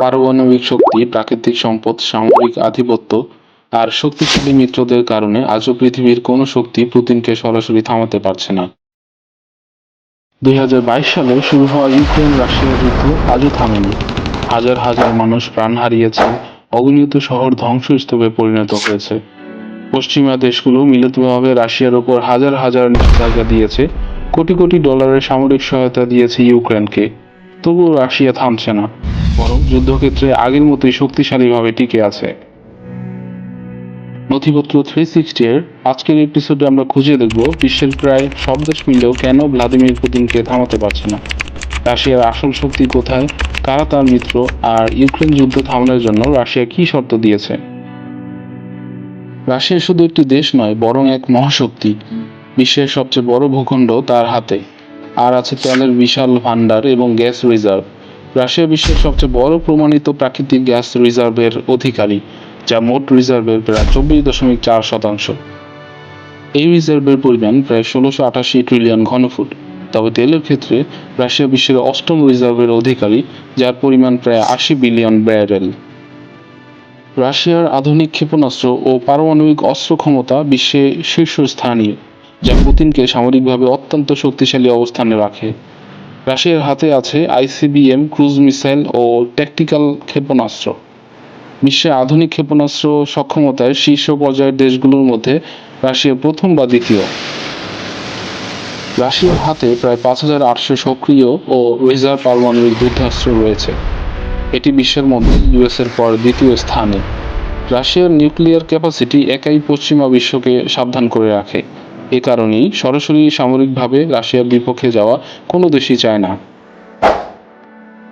পারমাণবিক শক্তি, প্রাকৃতিক সম্পদ, সামরিক আধিপত্য আর শক্তিশালী মিত্রদের কারণে আজও পৃথিবীর কোনো শক্তি পুতিনকে সরাসরি থামাতে পারছে না। দুই সালে শুরু হওয়া ইউক্রেন রাশিয়া যুদ্ধ আজও থামেনি। হাজার হাজার মানুষ প্রাণ হারিয়েছে, অগণিত শহর ধ্বংসস্তূপে পরিণত হয়েছে। পশ্চিমা দেশগুলো মিলিতভাবে রাশিয়ার ওপর হাজার হাজার নিষেধাজ্ঞা দিয়েছে, কোটি কোটি ডলারের সামরিক সহায়তা দিয়েছে ইউক্রেনকে। তবুও রাশিয়া থামছে না। বরং যুদ্ধক্ষেত্রে আগের মতোই শক্তিশালীভাবে টিকে আছে। নথিপত্র থ্রি সিক্সটি এর আজকের এপিসোডে আমরা খুঁজে দেখব বিশ্বের প্রায় সব দেশ মিলেও কেন ভ্লাদিমির পুতিনকে থামাতে পারছে না। রাশিয়ার আসল শক্তি কোথায়, কারা তার মিত্র, আর ইউক্রেন যুদ্ধ থামানোর জন্য রাশিয়া কি শর্ত দিয়েছে? রাশিয়া শুধু একটি দেশ নয়, বরং এক মহাশক্তি, বিশ্বের সবচেয়ে বড় ভূখণ্ড তার হাতে। আর আছে তেলের বিশাল ভান্ডার এবং গ্যাস রিজার্ভ। রাশিয়া বিশ্বের সবচেয়ে বড় প্রমাণিত প্রাকৃতিক গ্যাস রিজার্ভের অধিকারী, যা মোট রিজার্ভের প্রায় চব্বিশ দশমিক চার শতাংশ। এই রিজার্ভের পরিমাণ প্রায় ষোলোশো আটাশি ট্রিলিয়ন ঘনফুট। তবে তেলের ক্ষেত্রে রাশিয়া বিশ্বের অষ্টম রিজার্ভের অধিকারী, যার পরিমাণ প্রায় আশি বিলিয়ন ব্যারেল। রাশিয়ার আধুনিক ক্ষেপণাস্ত্র ও পারমাণবিক অস্ত্র ক্ষমতা বিশ্বে শীর্ষস্থানীয়, যা পুতিনকে সামরিকভাবে অত্যন্ত শক্তিশালী অবস্থানে রাখে। রাশিয়ার হাতে আছে আইসিবিএম ক্রুজ মিসাইল ও ট্যাকটিক্যাল ক্ষেপণাস্ত্র। বিশ্বে আধুনিক ক্ষেপণাস্ত্র সক্ষমতায় শীর্ষ পর্যায়ের দেশগুলোর মধ্যে রাশিয়া প্রথম বা দ্বিতীয়। রাশিয়ার হাতে প্রায় পাঁচ হাজার আটশো সক্রিয় ও রিজার্ভ পারমাণবিক যুদ্ধাস্ত্র রয়েছে। এটি বিশ্বের মধ্যে ইউএসের পর দ্বিতীয় স্থানে। রাশিয়ার নিউক্লিয়ার ক্যাপাসিটি একাই পশ্চিমা বিশ্বকে সাবধান করে রাখে। এ কারণেই সরাসরি সামরিকভাবে রাশিয়ার বিপক্ষে যাওয়া কোনো দেশই চায় না।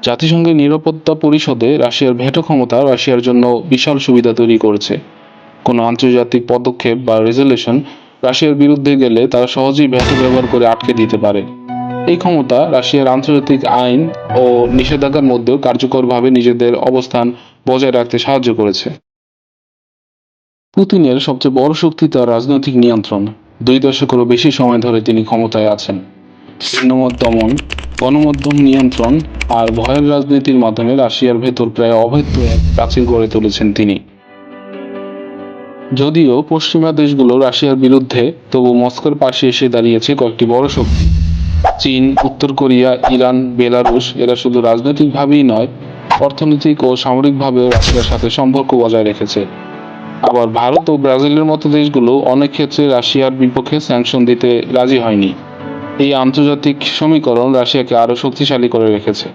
জাতিসংঘের নিরাপত্তা পরিষদে রাশিয়ার ভেটো ক্ষমতা রাশিয়ার জন্য বিশাল সুবিধা তৈরি করেছে। কোনো আন্তর্জাতিক পদক্ষেপ বা রেজলিউশন রাশিয়ার বিরুদ্ধে গেলে তারা সহজেই ভেটো ব্যবহার করে আটকে দিতে পারে। এই ক্ষমতা রাশিয়ার আন্তর্জাতিক আইন ও নিষেধাজ্ঞার মধ্যেও কার্যকরভাবে নিজেদের অবস্থান বজায় রাখতে সাহায্য করেছে। পুতিনের সবচেয়ে বড় শক্তি তার রাজনৈতিক নিয়ন্ত্রণ। দুই দশকেরও বেশি সময় ধরে তিনি ক্ষমতায় আছেন। ভিন্নমত দমন গণমাধ্যম নিয়ন্ত্রণ আর ভয়ের রাজনীতির মাধ্যমে রাশিয়ার ভেতর প্রায় অভেদ্য এক প্রাচীর গড়ে তুলেছেন তিনি। যদিও পশ্চিমা দেশগুলো রাশিয়ার বিরুদ্ধে, তবু মস্কোর পাশে এসে দাঁড়িয়েছে কয়েকটি বড় শক্তি। চীন, উত্তর কোরিয়া, ইরান, বেলারুশ, এরা শুধু রাজনৈতিকভাবেই নয়, অর্থনৈতিক ও সামরিকভাবেও রাশিয়ার সাথে সম্পর্ক বজায় রেখেছে। আবার ভারত ও ব্রাজিলের মতো দেশগুলো অনেক ক্ষেত্রে রাশিয়ার বিপক্ষে স্যাংশন দিতে রাজি হয়নি। এই আন্তর্জাতিক সমীকরণ রাশিয়াকে আরও শক্তিশালী করে রেখেছে।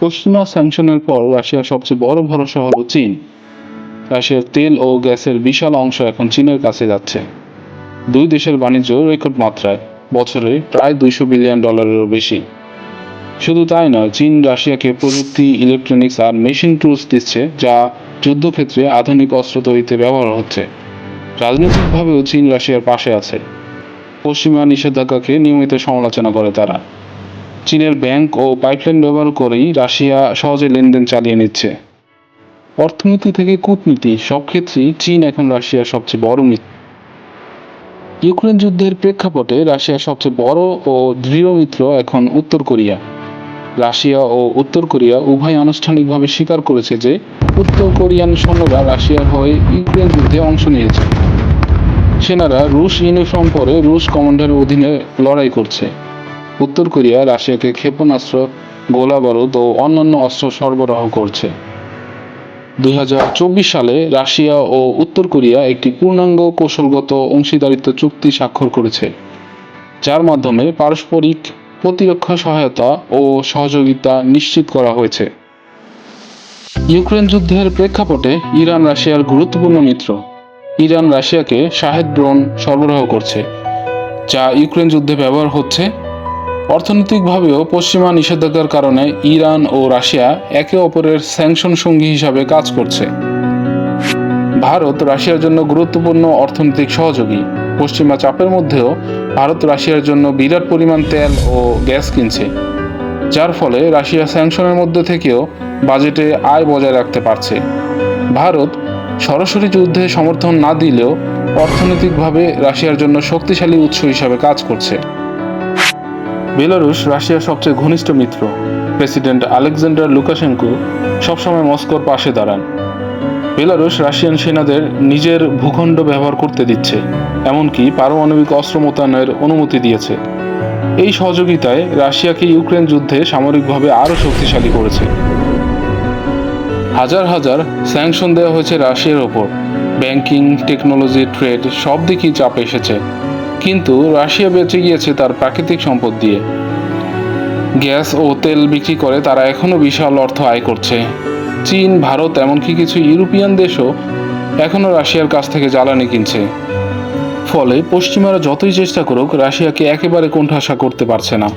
পশ্চিমা স্যাংশনের পর রাশিয়ার সবচেয়ে বড় ভরসা হলো চীন। রাশিয়ার তেল ও গ্যাসের বিশাল অংশ এখন চীনের কাছে যাচ্ছে। দুই দেশের বাণিজ্য রেকর্ড মাত্রায় বছরে প্রায় দুইশো বিলিয়ন ডলারেরও বেশি। শুধু তাই নয়, চীন রাশিয়াকে প্রযুক্তি ইলেকট্রনিক্স আর মেশিন টুলস দিচ্ছে, যা যুদ্ধক্ষেত্রে আধুনিক অস্ত্র তৈরিতে ব্যবহার হচ্ছে। রাজনৈতিকভাবেও চীন রাশিয়ার পাশে আছে। পশ্চিমা নিষেধাজ্ঞাকে নিয়মিত সমালোচনা করে তারা। চীনের ব্যাংক ও পাইপলাইন ব্যবহার করেই রাশিয়া সহজে লেনদেন চালিয়ে নিচ্ছে। অর্থনীতি থেকে কূটনীতি, সব ক্ষেত্রেই চীন এখন রাশিয়ার সবচেয়ে বড় মিত্র ইউক্রেন যুদ্ধের প্রেক্ষাপটে রাশিয়ার সবচেয়ে বড় ও দৃঢ় মিত্র এখন উত্তর কোরিয়া। রাশিয়া ও উত্তর কোরিয়া উভয় আনুষ্ঠানিকভাবে স্বীকার করেছে যে উত্তর কোরিয়ান সৈন্যরা রাশিয়ার হয়ে ইউক্রেন যুদ্ধে অংশ নিয়েছে। সেনারা রুশ ইউনিফর্ম পরে রুশ কমান্ডারের অধীনে লড়াই করছে। উত্তর কোরিয়া রাশিয়াকে ক্ষেপণাস্ত্র গোলা বারুদ ও অন্যান্য অস্ত্র সরবরাহ করছে। দুই হাজার চব্বিশ সালে রাশিয়া ও উত্তর কোরিয়া একটি পূর্ণাঙ্গ কৌশলগত অংশীদারিত্ব চুক্তি স্বাক্ষর করেছে, যার মাধ্যমে পারস্পরিক প্রতিরক্ষা সহায়তা ও সহযোগিতা নিশ্চিত করা হয়েছে। ইউক্রেন যুদ্ধের প্রেক্ষাপটে ইরান রাশিয়ার গুরুত্বপূর্ণ মিত্র। ইরান রাশিয়াকে শাহেদ ড্রোন সরবরাহ করছে, যা ইউক্রেন যুদ্ধে ব্যবহার হচ্ছে। অর্থনৈতিকভাবেও পশ্চিমা নিষেধাজ্ঞার কারণে ইরান ও রাশিয়া একে অপরের স্যাংশন সঙ্গী হিসাবে কাজ করছে। ভারত রাশিয়ার জন্য গুরুত্বপূর্ণ অর্থনৈতিক সহযোগী। পশ্চিমা চাপের মধ্যেও ভারত রাশিয়ার জন্য বিরাট পরিমাণ তেল ও গ্যাস কিনছে, যার ফলে রাশিয়া স্যাংশনের মধ্যে থেকেও বাজেটে আয় বজায় রাখতে পারছে। ভারত সরাসরি যুদ্ধে সমর্থন না দিলেও অর্থনৈতিকভাবে রাশিয়ার জন্য শক্তিশালী উৎস হিসাবে কাজ করছে। বেলারুশ রাশিয়ার সবচেয়ে ঘনিষ্ঠ মিত্র, প্রেসিডেন্ট আলেকজান্ডার লুকাশেঙ্কো সবসময় মস্কোর পাশে দাঁড়ান। বেলারুশ রাশিয়ান সেনাদের নিজের ভূখণ্ড ব্যবহার করতে দিচ্ছে। এমনকি পারমাণবিক অস্ত্র মোতায়েনের অনুমতি দিয়েছে। এই সহযোগিতায় রাশিয়াকে ইউক্রেন যুদ্ধে সামরিকভাবে আরও শক্তিশালী করেছে। হাজার হাজার স্যাংশন দেওয়া হয়েছে রাশিয়ার ওপর। ব্যাংকিং, টেকনোলজি, ট্রেড, সব দিকেই চাপ এসেছে। কিন্তু রাশিয়া বেঁচে গিয়েছে তার প্রাকৃতিক সম্পদ দিয়ে। গ্যাস ও তেল বিক্রি করে তারা এখনও বিশাল অর্থ আয় করছে। চীন, ভারত, এমনকি কিছু ইউরোপিয়ান দেশও এখনও রাশিয়ার কাছ থেকে জ্বালানি কিনছে। ফলে পশ্চিমারা যতই চেষ্টা করুক, রাশিয়াকে একেবারে কোণঠাসা করতে পারছে না।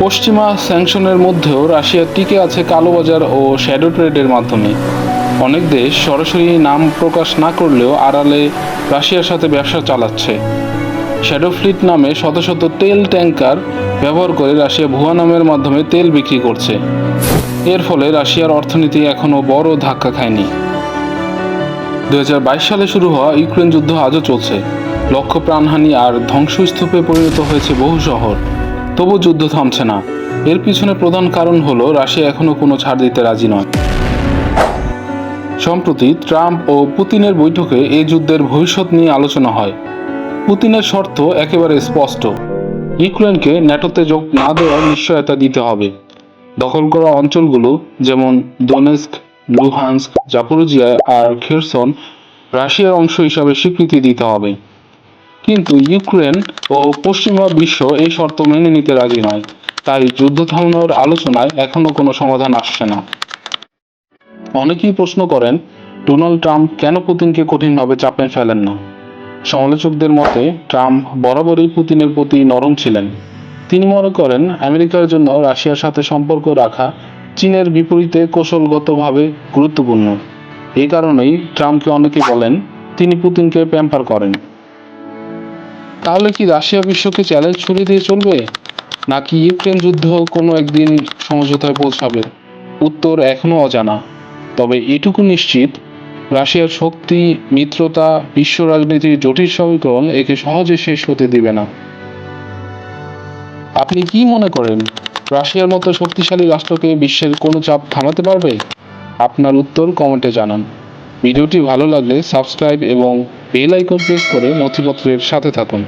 পশ্চিমা স্যাংশনের মধ্যেও রাশিয়া টিকে আছে কালোবাজার ও শ্যাডো ট্রেডের মাধ্যমে। অনেক দেশ সরাসরি নাম প্রকাশ না করলেও আড়ালে রাশিয়ার সাথে ব্যবসা চালাচ্ছে। শ্যাডো ফ্লিট নামে শত শত তেল ট্যাঙ্কার ব্যবহার করে রাশিয়া ভুয়া নামের মাধ্যমে তেল বিক্রি করছে। এর ফলে রাশিয়ার অর্থনীতি এখনও বড় ধাক্কা খায়নি। দুই হাজার বাইশ সালে শুরু হওয়া ইউক্রেন যুদ্ধ আজও চলছে। লক্ষ প্রাণহানি আর ধ্বংসস্তূপে পরিণত হয়েছে বহু শহর। তবু যুদ্ধ থামছে না। এর পিছনে প্রধান কারণ হলো, রাশিয়া এখনও কোনো ছাড় দিতে রাজি নয়। সম্প্রতি ট্রাম্প ও পুতিনের বৈঠকে এই যুদ্ধের ভবিষ্যৎ নিয়ে আলোচনা হয়। পুতিনের শর্ত একেবারে স্পষ্ট। ইউক্রেনকে ন্যাটোতে যোগ না দেওয়ার নিশ্চয়তা দিতে হবে। দখল করা অঞ্চলগুলো, যেমন দোনেস্ক লুহান্স্ক, জাপোরোজিয়া আর খেরসন রাশিয়ার অংশ হিসাবে স্বীকৃতি দিতে হবে। কিন্তু ইউক্রেন ও পশ্চিমা বিশ্ব এই শর্ত মেনে নিতে রাজি নয়। তাই যুদ্ধ থামানোর আলোচনায় এখনও কোনো সমাধান আসছে না। অনেকেই প্রশ্ন করেন, ডোনাল্ড ট্রাম্প কেন পুতিনকে কঠিনভাবে চাপে ফেলেন না? সমালোচকদের মতে, ট্রাম্প বরাবরই পুতিনের প্রতি নরম ছিলেন। তিনি মনে করেন, আমেরিকার জন্য রাশিয়ার সাথে সম্পর্ক রাখা চীনের বিপরীতে কৌশলগতভাবে গুরুত্বপূর্ণ। এই কারণেই ট্রাম্পকে অনেকে বলেন, তিনি পুতিনকে প্যাম্পার করেন। তাহলে কি রাশিয়া বিশ্বকে চ্যালেঞ্জ ছড়িয়ে দিয়ে চলবে? নাকি ইউক্রেন যুদ্ধ কোনো একদিন সমঝোতায় পৌঁছাবে? উত্তর এখনও অজানা। তবে এটুকু নিশ্চিত, রাশিয়ার শক্তি, মিত্রতা, বিশ্ব রাজনীতির জটিল সমীকরণ একে সহজে শেষ হতে দিবে না। আপনি কি মনে করেন? রাশিয়ার মতো শক্তিশালী রাষ্ট্রকে বিশ্বের কোনো চাপ থামাতে পারবে? আপনার উত্তর কমেন্টে জানান। ভিডিওটি ভালো লাগলে সাবস্ক্রাইব এবং বেল আইকন প্রেস করে নথিপত্রের সাথে থাকুন।